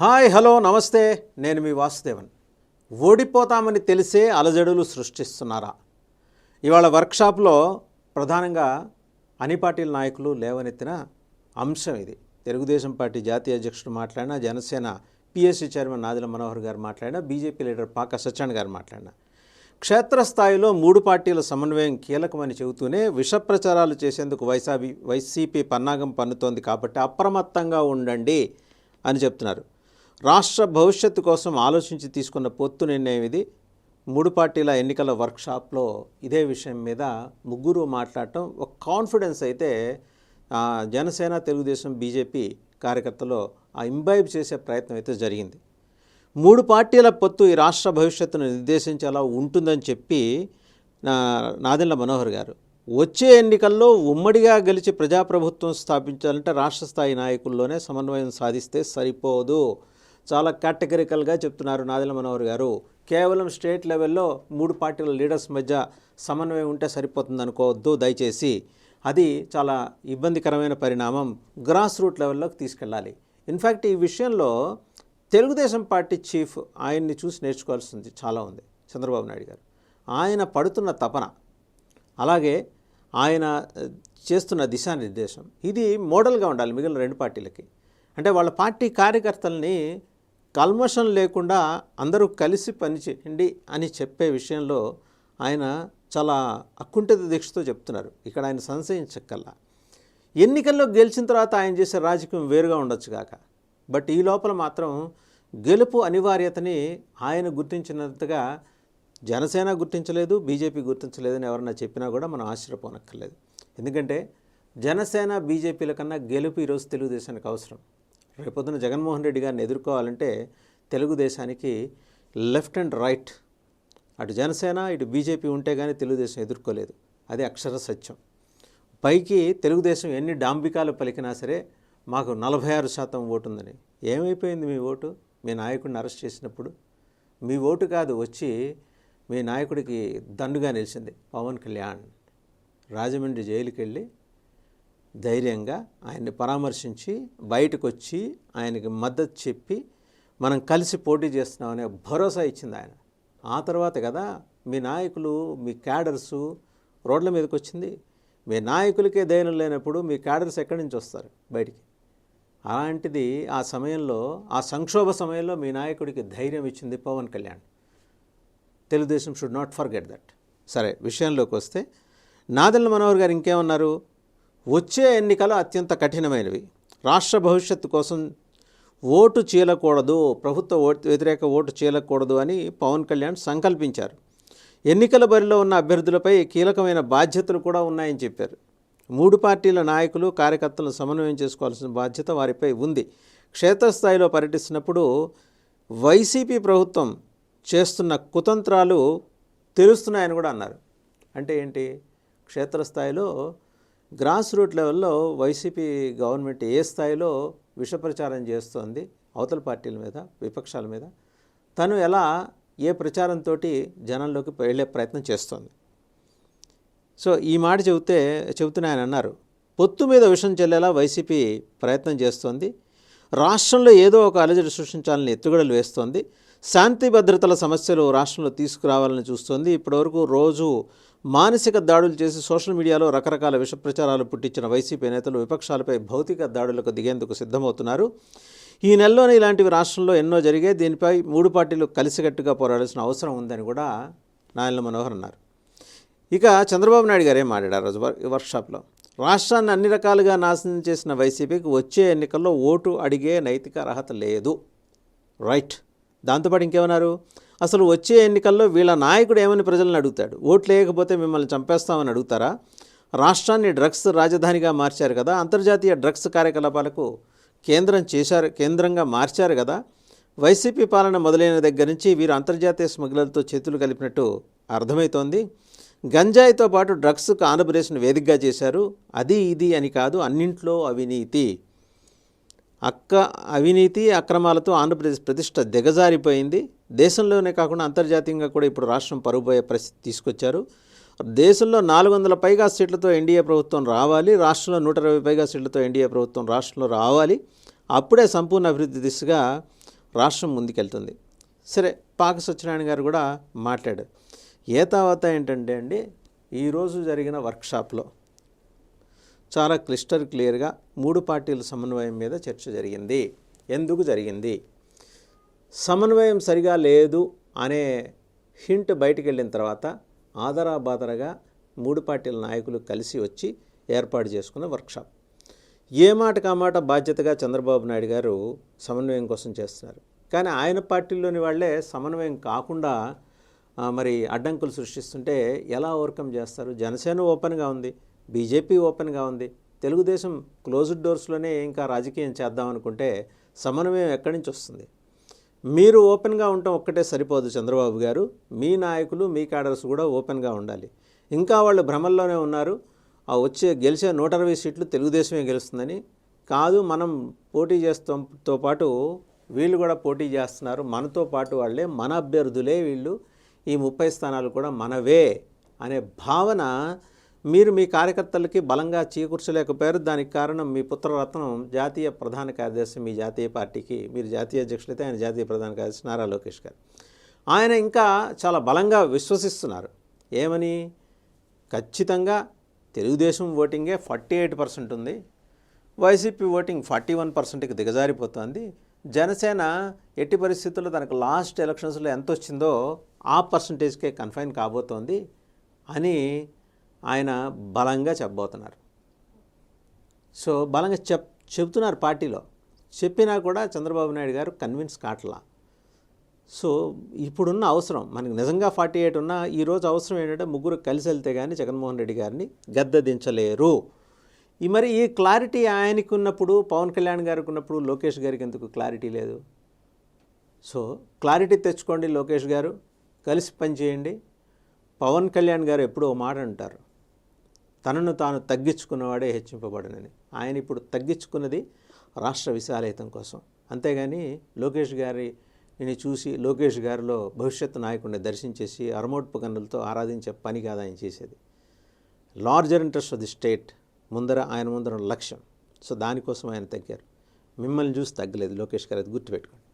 Hi hello నమస్తే. నేను మీ వాసుదేవన్. ఓడిపోతామని తెలిసే అలజడులు సృష్టిస్తున్నారా? ఇవాళ వర్క్షాప్లో ప్రధానంగా అన్ని పార్టీల నాయకులు లేవనెత్తిన అంశం ఇది. తెలుగుదేశం పార్టీ జాతీయ అధ్యక్షుడు మాట్లాడినా జనసేన పిఎస్సి చైర్మన్ నాదిల మనోహర్ గారు మాట్లాడినా బీజేపీ లీడర్ పాక సత్యాన్ గారు మాట్లాడినా. క్షేత్రస్థాయిలో మూడు పార్టీల సమన్వయం కీలకమని చెబుతూనే విష ప్రచారాలు చేసేందుకు వైసాబీ వైసీపీ పన్నాగం పన్నుతోంది కాబట్టి అప్రమత్తంగా ఉండండి అని చెప్తున్నారు. రాష్ట్ర భవిష్యత్తు కోసం ఆలోచించి తీసుకున్న పొత్తు నిర్ణయం ఇది. మూడు పార్టీల ఎన్నికల వర్క్షాప్లో ఇదే విషయం మీద ముగ్గురు మాట్లాడటం ఒక కాన్ఫిడెన్స్ అయితే జనసేన తెలుగుదేశం బీజేపీ కార్యకర్తలో ఆ ఇంబైబ్ చేసే ప్రయత్నం అయితే జరిగింది. మూడు పార్టీల పొత్తు ఈ రాష్ట్ర భవిష్యత్తును నిర్దేశించేలా ఉంటుందని చెప్పి నా నాదెండ్ల మనోహర్ గారు వచ్చే ఎన్నికల్లో ఉమ్మడిగా గెలిచి ప్రజాప్రభుత్వం స్థాపించాలంటే రాష్ట్ర స్థాయి నాయకుల్లోనే సమన్వయం సాధిస్తే సరిపోదు. చాలా కేటగిరికల్గా చెప్తున్నారు నాదిల మనోహర్ గారు. కేవలం స్టేట్ లెవెల్లో మూడు పార్టీల లీడర్స్ మధ్య సమన్వయం ఉంటే సరిపోతుంది అనుకోవద్దు దయచేసి. అది చాలా ఇబ్బందికరమైన పరిణామం గ్రాస్ రూట్ లెవెల్లోకి తీసుకెళ్ళాలి. ఇన్ఫ్యాక్ట్ ఈ విషయంలో తెలుగుదేశం పార్టీ చీఫ్ ఆయన్ని చూసి నేర్చుకోవాల్సింది చాలా ఉంది చంద్రబాబు నాయుడు గారు. ఆయన పడుతున్న తపన అలాగే ఆయన చేస్తున్న దిశానిర్దేశం ఇది మోడల్గా ఉండాలి మిగిలిన రెండు పార్టీలకి. అంటే వాళ్ళ పార్టీ కార్యకర్తల్ని కల్మషం లేకుండా అందరూ కలిసి పనిచేయండి అని చెప్పే విషయంలో ఆయన చాలా అకుంఠిత దీక్షతో చెప్తున్నారు. ఇక్కడ ఆయన సంశయించక్కల్లా ఎన్నికల్లో గెలిచిన తర్వాత ఆయన చేసే రాజకీయం వేరుగా ఉండొచ్చు కాక. బట్ ఈ లోపల మాత్రం గెలుపు అనివార్యతని ఆయన గుర్తించినంతగా జనసేన గుర్తించలేదు బీజేపీ గుర్తించలేదని ఎవరన్నా చెప్పినా కూడా మనం ఆశ్చర్యపోనక్కర్లేదు. ఎందుకంటే జనసేన బీజేపీల కన్నా గెలుపు ఈరోజు తెలుగుదేశానికి అవసరం. రేపొద్దున జగన్మోహన్ రెడ్డి గారిని ఎదుర్కోవాలంటే తెలుగుదేశానికి లెఫ్ట్ అండ్ రైట్. అటు జనసేన ఇటు బీజేపీ ఉంటే కానీ తెలుగుదేశం ఎదుర్కోలేదు. అది అక్షర సత్యం. పైకి తెలుగుదేశం ఎన్ని డాంబికాలు పలికినా సరే మాకు నలభై ఆరు శాతం ఓటు ఉందని ఏమైపోయింది మీ ఓటు? మీ నాయకుడిని అరెస్ట్ చేసినప్పుడు? మీ ఓటు కాదు వచ్చి మీ నాయకుడికి దండుగా నిలిచింది పవన్ కళ్యాణ్. రాజమండ్రి జైలుకి వెళ్ళి ధైర్యంగా ఆయన్ని పరామర్శించి బయటకు వచ్చి ఆయనకి మద్దతు చెప్పి మనం కలిసి పోటీ చేస్తున్నామనే భరోసా ఇచ్చింది ఆయన. ఆ తర్వాత కదా మీ నాయకులు మీ క్యాడర్సు రోడ్ల మీదకి వచ్చింది. మీ నాయకులకే ధైర్యం లేనప్పుడు మీ క్యాడర్స్ ఎక్కడి నుంచి వస్తారు బయటికి? అలాంటిది ఆ సమయంలో ఆ సంక్షోభ సమయంలో మీ నాయకుడికి ధైర్యం ఇచ్చింది Pawan Kalyan. Telugudesam should not forget that. సరే విషయంలోకి వస్తే నాదెల్ల మనోహర్ గారు ఇంకేమన్నారు? వచ్చే ఎన్నికలు అత్యంత కఠినమైనవి. రాష్ట్ర భవిష్యత్తు కోసం ఓటు చీలకూడదు ప్రభుత్వ ఓటు వ్యతిరేక ఓటు చీలకూడదు అని పవన్ కళ్యాణ్ సంకల్పించారు. ఎన్నికల బరిలో ఉన్న అభ్యర్థులపై కీలకమైన బాధ్యతలు కూడా ఉన్నాయని చెప్పారు. మూడు పార్టీల నాయకులు కార్యకర్తలను సమన్వయం చేసుకోవాల్సిన బాధ్యత వారిపై ఉంది. క్షేత్రస్థాయిలో పర్యటిస్తున్నప్పుడు వైసీపీ ప్రభుత్వం చేస్తున్న కుతంత్రాలు తెలుస్తున్నాయని కూడా అన్నారు. అంటే ఏంటి? క్షేత్రస్థాయిలో గ్రాస్ రూట్ లెవెల్లో వైసీపీ గవర్నమెంట్ ఏ స్థాయిలో విష ప్రచారం చేస్తోంది అవతల పార్టీల మీద విపక్షాల మీద తను ఎలా ఏ ప్రచారంతో జనంలోకి వెళ్ళే ప్రయత్నం చేస్తోంది. సో ఈ మాట చెబితే చెబుతున్న ఆయన అన్నారు పొత్తు మీద విషం చెల్లేలా వైసీపీ ప్రయత్నం చేస్తోంది. రాష్ట్రంలో ఏదో ఒక అలజడి సృష్టించాలని ఎత్తుగడలు వేస్తోంది. శాంతి భద్రతల సమస్యలు రాష్ట్రంలో తీసుకురావాలని చూస్తోంది. ఇప్పటివరకు రోజు మానసిక దాడులు చేసి సోషల్ మీడియాలో రకరకాల విష ప్రచారాలు పుట్టించిన వైసీపీ నేతలు విపక్షాలపై భౌతిక దాడులకు దిగేందుకు సిద్ధమవుతున్నారు. ఈ నెలలోనే ఇలాంటివి రాష్ట్రంలో ఎన్నో జరిగే దీనిపై మూడు పార్టీలు కలిసికట్టుగా పోరాడాల్సిన అవసరం ఉందని కూడా నాయన మనోహర్ అన్నారు. ఇక చంద్రబాబు నాయుడు గారే మాట్లాడారు రోజు వర్- వర్క్షాప్లో? రాష్ట్రాన్ని అన్ని రకాలుగా నాశనం చేసిన వైసీపీకి వచ్చే ఎన్నికల్లో ఓటు అడిగే నైతిక అర్హత లేదు. రైట్. దాంతోపాటు ఇంకేమన్నారు? అసలు వచ్చే ఎన్నికల్లో వీళ్ళ నాయకుడు ఏమని ప్రజలను అడుగుతాడు? ఓట్లు వేయకపోతే మిమ్మల్ని చంపేస్తామని అడుగుతారా? రాష్ట్రాన్ని డ్రగ్స్ రాజధానిగా మార్చారు కదా అంతర్జాతీయ డ్రగ్స్ కార్యకలాపాలకు కేంద్రం చేశారు కేంద్రంగా మార్చారు కదా. వైసీపీ పాలన మొదలైన దగ్గర నుంచి వీరు అంతర్జాతీయ స్మగ్లర్తో చేతులు కలిపినట్టు అర్థమవుతోంది గంజాయితో పాటు డ్రగ్స్కు ఆంధ్రప్రదేశ్ను వేదికగా చేశారు. అది ఇది అని కాదు అన్నింట్లో అవినీతి. అక్క అవినీతి అక్రమాలతో ఆంధ్రప్రదేశ్ ప్రతిష్ట దిగజారిపోయింది. దేశంలోనే కాకుండా అంతర్జాతీయంగా కూడా ఇప్పుడు రాష్ట్రం పరుగుపోయే పరిస్థితి తీసుకొచ్చారు. దేశంలో నాలుగు వందల పైగా సీట్లతో ఎన్డీఏ ప్రభుత్వం రావాలి రాష్ట్రంలో నూట ఇరవై పైగా సీట్లతో ఎన్డీఏ ప్రభుత్వం రాష్ట్రంలో రావాలి. అప్పుడే సంపూర్ణ అభివృద్ధి దిశగా రాష్ట్రం ముందుకెళ్తుంది. సరే పాక సత్యనారాయణ గారు కూడా మాట్లాడారు. ఏ తర్వాత ఏంటంటే అండి ఈరోజు జరిగిన వర్క్షాప్లో చాలా క్లిస్టర్ క్లియర్గా మూడు పార్టీల సమన్వయం మీద చర్చ జరిగింది. ఎందుకు జరిగింది? సమన్వయం సరిగా లేదు అనే హింట్ బయటికి వెళ్ళిన తర్వాత ఆదరాబాదరగా మూడు పార్టీల నాయకులు కలిసి వచ్చి ఏర్పాటు చేసుకున్న వర్క్షాప్. ఏ మాట కామాట బాధ్యతగా చంద్రబాబు నాయుడు గారు సమన్వయం కోసం చేస్తున్నారు? కానీ ఆయన పార్టీలోని వాళ్ళే సమన్వయం కాకుండా మరి అడ్డంకులు సృష్టిస్తుంటే ఎలా ఓవర్కమ్ చేస్తారు? జనసేన ఓపెన్గా ఉంది బీజేపీ ఓపెన్గా ఉంది తెలుగుదేశం క్లోజ్డ్ డోర్స్లోనే ఇంకా రాజకీయం చేద్దాం అనుకుంటే సమన్వయం ఎక్కడి నుంచి వస్తుంది? మీరు ఓపెన్గా ఉండటం ఒక్కటే సరిపోదు చంద్రబాబు గారు మీ నాయకులు మీ క్యాడర్స్ కూడా ఓపెన్గా ఉండాలి. ఇంకా వాళ్ళు భ్రమల్లోనే ఉన్నారు ఆ వచ్చే గెలిచే నూట అరవై సీట్లు తెలుగుదేశమే గెలుస్తుందని. కాదు మనం పోటీ చేస్తాంతో పాటు వీళ్ళు కూడా పోటీ చేస్తున్నారు మనతో పాటు వాళ్ళే మన అభ్యర్థులే వీళ్ళు. ఈ ముప్పై స్థానాలు కూడా మనవే అనే భావన మీరు మీ కార్యకర్తలకి బలంగా చేకూర్చలేకపోయారు. దానికి కారణం మీ పుత్రరత్నం జాతీయ ప్రధాన కార్యదర్శి మీ జాతీయ పార్టీకి మీరు జాతీయ అధ్యక్షులైతే ఆయన జాతీయ ప్రధాన కార్యదర్శి నారా లోకేష్ గారు. ఆయన ఇంకా చాలా బలంగా విశ్వసిస్తున్నారు. ఏమని? ఖచ్చితంగా తెలుగుదేశం ఓటింగే ఫార్టీ ఎయిట్ పర్సెంట్ ఉంది. వైసీపీ ఓటింగ్ ఫార్టీ వన్ పర్సెంట్కి దిగజారిపోతుంది. జనసేన ఎట్టి పరిస్థితుల్లో తనకు లాస్ట్ ఎలక్షన్స్లో ఎంత వచ్చిందో ఆ పర్సంటేజ్కే కన్ఫైన్ కాబోతోంది అని ఆయన బలంగా చెప్పబోతున్నారు. సో బలంగా చెప్ చెప్తున్నారు పార్టీలో. చెప్పినా కూడా చంద్రబాబు నాయుడు గారు కన్విన్స్ కావట్లా సో ఇప్పుడున్న అవసరం మనకి నిజంగా ఫార్టీ ఎయిట్ ఉన్న ఈరోజు అవసరం ఏంటంటే ముగ్గురు కలిసి వెళ్తే కానీ జగన్మోహన్ రెడ్డి గారిని గద్దదించలేరు. ఈ మరి ఈ క్లారిటీ ఆయనకు ఉన్నప్పుడు పవన్ కళ్యాణ్ గారికి ఉన్నప్పుడు లోకేష్ గారికి ఎందుకు క్లారిటీ లేదు? సో క్లారిటీ తెచ్చుకోండి లోకేష్ గారు. కలిసి పనిచేయండి. పవన్ కళ్యాణ్ గారు ఎప్పుడూ ఓ మాట అంటారు. తనను తాను తగ్గించుకున్నవాడే హెచ్చింపబడనని. ఆయన ఇప్పుడు తగ్గించుకున్నది రాష్ట్ర విశాలహితం కోసం. అంతేగాని లోకేష్ గారిని చూసి లోకేష్ గారిలో భవిష్యత్తు నాయకుడిని దర్శించేసి అరమోట్పు కన్నులతో ఆరాధించే పని కాదు ఆయన చేసేది. Larger interest of the state ముందర ఆయన ముందర ఉన్న లక్ష్యం. సో దానికోసం ఆయన తగ్గారు. మిమ్మల్ని చూసి తగ్గలేదు లోకేష్ గారు అది గుర్తుపెట్టుకోండి.